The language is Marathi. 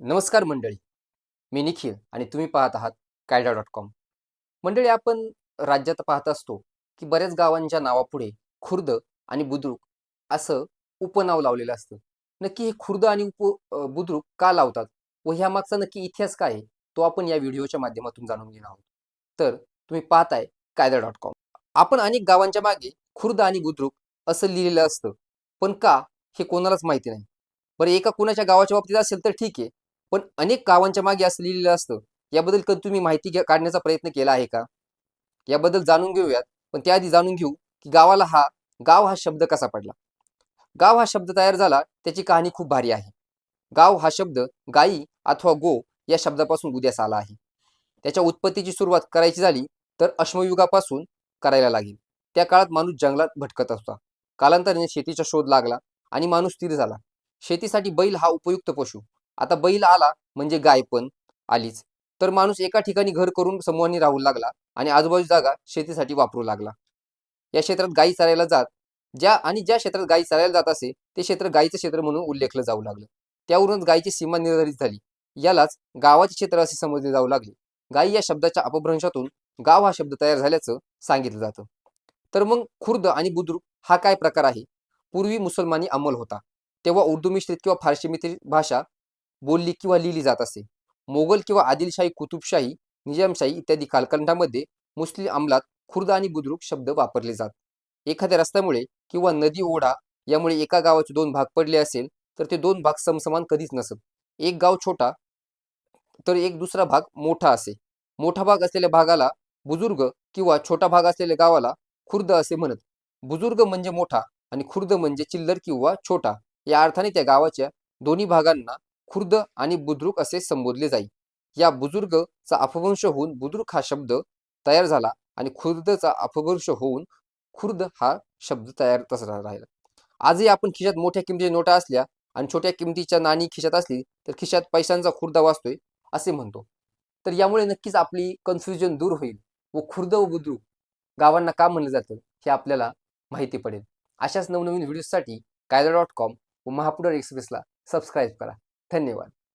नमस्कार मंडळी. मी निखिल आणि तुम्ही पाहत आहात कायडा डॉट कॉम. मंडळी आपण राज्यात पाहत असतो की बऱ्याच गावांच्या नावापुढे खुर्द आणि बुद्रुक असं उपनाव लावलेलं असतं. नक्की हे खुर्द आणि उप बुद्रुक का लावतात व ह्या मागचा नक्की इतिहास काय आहे तो आपण या व्हिडिओच्या माध्यमातून जाणून घेणार आहोत. तर तुम्ही पाहताय कायदा डॉट कॉम. आपण अनेक गावांच्या मागे खुर्द आणि बुद्रुक असं लिहिलेलं असतं. पण का हे कोणालाच माहिती नाही. बरं एका कुणाच्या गावाच्या बाबतीत असेल तर ठीक आहे. पण अनेक गावांच्या मागे असं लिहिलेलं असतं याबद्दल कधी तुम्ही माहिती घ्या- काढण्याचा प्रयत्न केला आहे का? याबद्दल जाणून घेऊयात पण त्याआधी जाणून घेऊ की गावाला हा गाव हा शब्द कसा पडला? गाव हा शब्द तयार झाला त्याची कहाणी खूप भारी आहे. गाव हा शब्द गाई अथवा गो या शब्दापासून उद्यास आला आहे. त्याच्या उत्पत्तीची सुरुवात करायची झाली तर अश्मयुगापासून करायला लागेल. त्या काळात माणूस जंगलात भटकत असता कालांतराने शेतीचा शोध लागला आणि माणूस स्थिर झाला. शेतीसाठी बैल हा उपयुक्त पशु. आता बैल आला म्हणजे गाय पण आलीच. तर माणूस एका ठिकाणी घर करून समूहाने राहू लागला आणि आजूबाजू जागा शेतीसाठी वापरू लागला. या क्षेत्रात गायी चारायला जात ज्या आणि ज्या क्षेत्रात गायी चारायला जात असे ते क्षेत्र गायीचं क्षेत्र म्हणून उल्लेखलं जाऊ लागलं. त्यावरूनच गायीची सीमा निर्धारित झाली. यालाच गावाचे क्षेत्र असे समजले जाऊ लागले. गायी या शब्दाच्या अपभ्रंशातून गाव हा शब्द तयार झाल्याचं सांगितलं जातं. तर मग खुर्द आणि बुद्रुक हा काय प्रकार आहे? पूर्वी मुसलमानी अंमल होता. तेव्हा उर्दू मिश्रित किंवा फारसी मिश्रित भाषा बोलली किंवा लिहिली जात असे. मोगल किंवा आदिलशाही कुतुबशाही निजामशाही इत्यादी कालखंडामध्ये मुस्लिम अंमलात खुर्द आणि बुद्रुक शब्द वापरले जात. एखाद्या रस्त्यामुळे किंवा नदी ओढा यामुळे एका गावाचे दोन भाग पडले असेल तर ते दोन भाग समसमान कधीच नसत. एक गाव छोटा तर एक दुसरा भाग मोठा असे. मोठा भाग असलेल्या भागाला बुजुर्ग किंवा छोटा भाग असलेल्या गावाला खुर्द असे म्हणत. बुजुर्ग म्हणजे मोठा आणि खुर्द म्हणजे चिल्लर किंवा छोटा. या अर्थाने त्या गावाच्या दोन्ही भागांना खुर्द आणि बुद्रुक असे संबोधले जाई. या बुजुर्गचा अपभ्रंश होऊन बुद्रुक हा शब्द तयार झाला आणि खुर्दचा अपभ्रंश होऊन खुर्द हा शब्द तयार तसा राहिला. आजही आपण खिशात मोठ्या किमतीच्या नोटा असल्या आणि छोट्या किमतीच्या नाणी खिशात असली तर खिशात पैशांचा खुर्दा वाचतोय असे म्हणतो. तर यामुळे नक्कीच आपली कन्फ्युजन दूर होईल व खुर्द व बुद्रुक गावांना का म्हणलं जातं हे आपल्याला माहिती पडेल. अशाच नवनवीन व्हिडिओसाठी कायदा डॉट कॉम व महापुडर एक्सप्रेसला सबस्क्राईब करा. धन्यवाद.